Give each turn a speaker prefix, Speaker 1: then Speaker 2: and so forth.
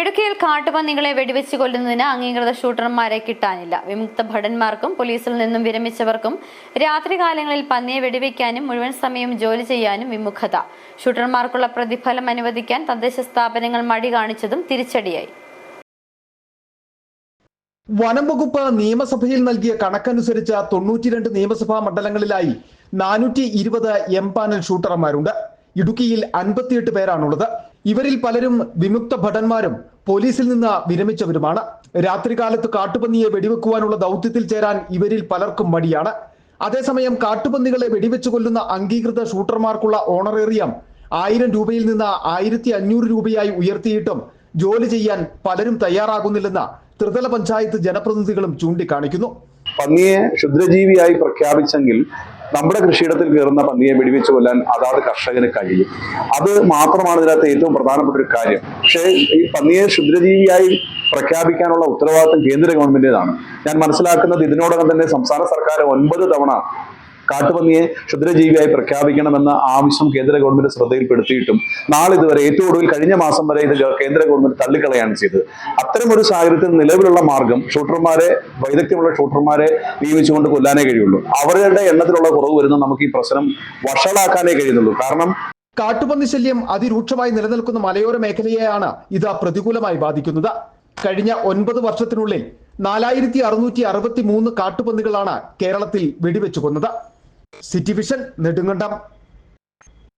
Speaker 1: ഇടുക്കിയിൽ കാട്ടുപന്നികളെ വെടിവെച്ച് കൊല്ലുന്നതിന് അംഗീകൃത ഷൂട്ടർമാരെ കിട്ടാനില്ല. വിമുക്ത ഭടന്മാർക്കും പോലീസിൽ നിന്നും വിരമിച്ചവർക്കും രാത്രികാലങ്ങളിൽ പന്നിയെ വെടിവെക്കാനും മുഴുവൻ സമയം ജോലി ചെയ്യാനും വിമുഖത. ഷൂട്ടർമാർക്കുള്ള പ്രതിഫലം അനുവദിക്കാൻ തദ്ദേശ സ്ഥാപനങ്ങൾ മടി കാണിച്ചതും തിരിച്ചടിയായി.
Speaker 2: വനം വകുപ്പ് നിയമസഭയിൽ നൽകിയ കണക്കനുസരിച്ച് തൊണ്ണൂറ്റിരണ്ട് നിയമസഭാ മണ്ഡലങ്ങളിലായി നാനൂറ്റി ഇരുപത് എം പാനൽ ഷൂട്ടർമാരുണ്ട്. ഇടുക്കിയിൽ അൻപത്തിയെട്ട് പേരാണുള്ളത്. ഇവരിൽ പലരും വിമുക്ത ഭടന്മാരും പോലീസിൽ നിന്ന് വിരമിച്ചവരുമാണ്. രാത്രികാലത്ത് കാട്ടുപന്നിയെ വെടിവെക്കുവാനുള്ള ദൗത്യത്തിൽ ചേരാൻ ഇവരിൽ പലർക്കും മടിയാണ്. അതേസമയം കാട്ടുപന്നികളെ വെടിവെച്ചു കൊല്ലുന്ന അംഗീകൃത ഷൂട്ടർമാർക്കുള്ള ഓണറേറിയം ആയിരം രൂപയിൽ നിന്ന് ആയിരത്തി അഞ്ഞൂറ് രൂപയായി ഉയർത്തിയിട്ടും ജോലി ചെയ്യാൻ പലരും തയ്യാറാകുന്നില്ലെന്ന് ത്രിതല പഞ്ചായത്ത് ജനപ്രതിനിധികളും ചൂണ്ടിക്കാണിക്കുന്നു.
Speaker 3: പന്നിയെ ക്ഷുദ്രജീവിയായി പ്രഖ്യാപിച്ചെങ്കിൽ നമ്മുടെ കൃഷിയിടത്തിൽ കയറുന്ന പന്നിയെ വെടിവെച്ച് കൊല്ലാൻ അതാത് കർഷകന് കഴിയും. അത് മാത്രമാണ് ഇതിനകത്ത് ഏറ്റവും പ്രധാനപ്പെട്ട ഒരു കാര്യം. പക്ഷേ ഈ പന്നിയെ ക്ഷുദ്രജീവിയായി പ്രഖ്യാപിക്കാനുള്ള ഉത്തരവാദിത്തം കേന്ദ്ര ഗവൺമെന്റിനാണ് ഞാൻ മനസ്സിലാക്കുന്നത് ഇതിനോടകം തന്നെ സംസ്ഥാന സർക്കാർ ഒൻപത് തവണ കാട്ടുപന്നിയെ ക്ഷുദ്രജീവിയായി പ്രഖ്യാപിക്കണമെന്ന ആവശ്യം കേന്ദ്ര ഗവൺമെന്റ് ശ്രദ്ധയിൽപ്പെടുത്തിയിട്ടും നാളിതുവരെ ഏറ്റവും ഒടുവിൽ കഴിഞ്ഞ മാസം വരെ ഇത് കേന്ദ്ര ഗവൺമെന്റ് തള്ളിക്കളയാണ് ചെയ്തത്. അത്തരം ഒരു സാഹചര്യത്തിൽ നിലവിലുള്ള മാർഗം ഷൂട്ടർമാരെ വൈദഗ്ധ്യമുള്ള ഷൂട്ടർമാരെ നിയമിച്ചുകൊണ്ട് കൊല്ലാനേ കഴിയുള്ളൂ. അവരുടെ എണ്ണത്തിലുള്ള കുറവ് വരുന്ന നമുക്ക് ഈ പ്രശ്നം വഷളാക്കാനേ കഴിയുന്നുള്ളൂ. കാരണം
Speaker 2: കാട്ടുപന്നി ശല്യം അതിരൂക്ഷമായി നിലനിൽക്കുന്ന മലയോര മേഖലയെയാണ് ഇത് പ്രതികൂലമായി ബാധിക്കുന്നത്. കഴിഞ്ഞ ഒൻപത് വർഷത്തിനുള്ളിൽ നാലായിരത്തി അറുന്നൂറ്റി അറുപത്തി മൂന്ന് കാട്ടുപന്നികളാണ് കേരളത്തിൽ വെടിവെച്ചു കൊന്നത്. City vision Nedumkandam.